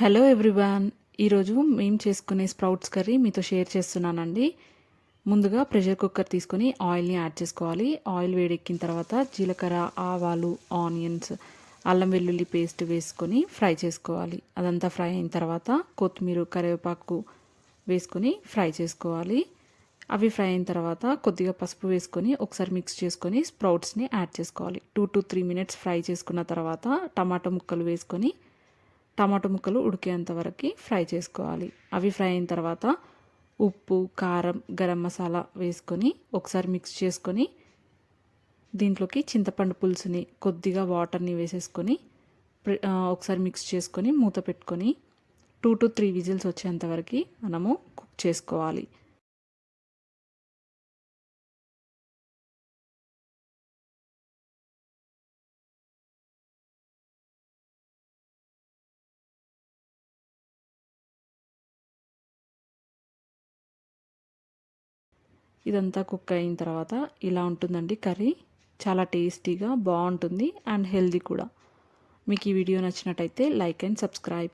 Hello everyone ఈరోజు మేము చేసుకునే స్ప్రౌట్స్ కర్రీ మీతో షేర్ చేస్తున్నానండి. ముందుగా ప్రెషర్ కుక్కర్ తీసుకొని ఆయిల్ని యాడ్ చేసుకోవాలి. ఆయిల్ వేడెక్కిన తర్వాత జీలకర్ర ఆవాలు ఆనియన్స్ అల్లం వెల్లుల్లి పేస్ట్ వేసుకొని ఫ్రై చేసుకోవాలి. అదంతా ఫ్రై అయిన తర్వాత కొత్తిమీర కరివేపాకు వేసుకొని ఫ్రై చేసుకోవాలి. అవి ఫ్రై అయిన తర్వాత కొద్దిగా పసుపు వేసుకొని ఒకసారి మిక్స్ చేసుకొని స్ప్రౌట్స్ని యాడ్ చేసుకోవాలి. Two to three minutes fry చేసుకున్న తర్వాత టమాటో ముక్కలు వేసుకొని టమాటో ముక్కలు ఉడికేంత వరకు ఫ్రై చేసుకోవాలి. అవి ఫ్రై అయిన తర్వాత ఉప్పు కారం గరం మసాలా వేసుకొని ఒకసారి మిక్స్ చేసుకొని దీంట్లోకి చింతపండు పులుసుని కొద్దిగా వాటర్ని వేసేసుకొని ఒకసారి మిక్స్ చేసుకొని మూత పెట్టుకొని టూ టు త్రీ విజిల్స్ వచ్చేంత వరకు మనము కుక్ చేసుకోవాలి. ఇదంతా కుక్ అయిన తర్వాత ఇలా ఉంటుందండి కర్రీ. చాలా టేస్టీగా బాగుంటుంది అండ్ హెల్దీ కూడా. మీకు ఈ వీడియో నచ్చినట్టయితే లైక్ అండ్ సబ్స్క్రైబ్.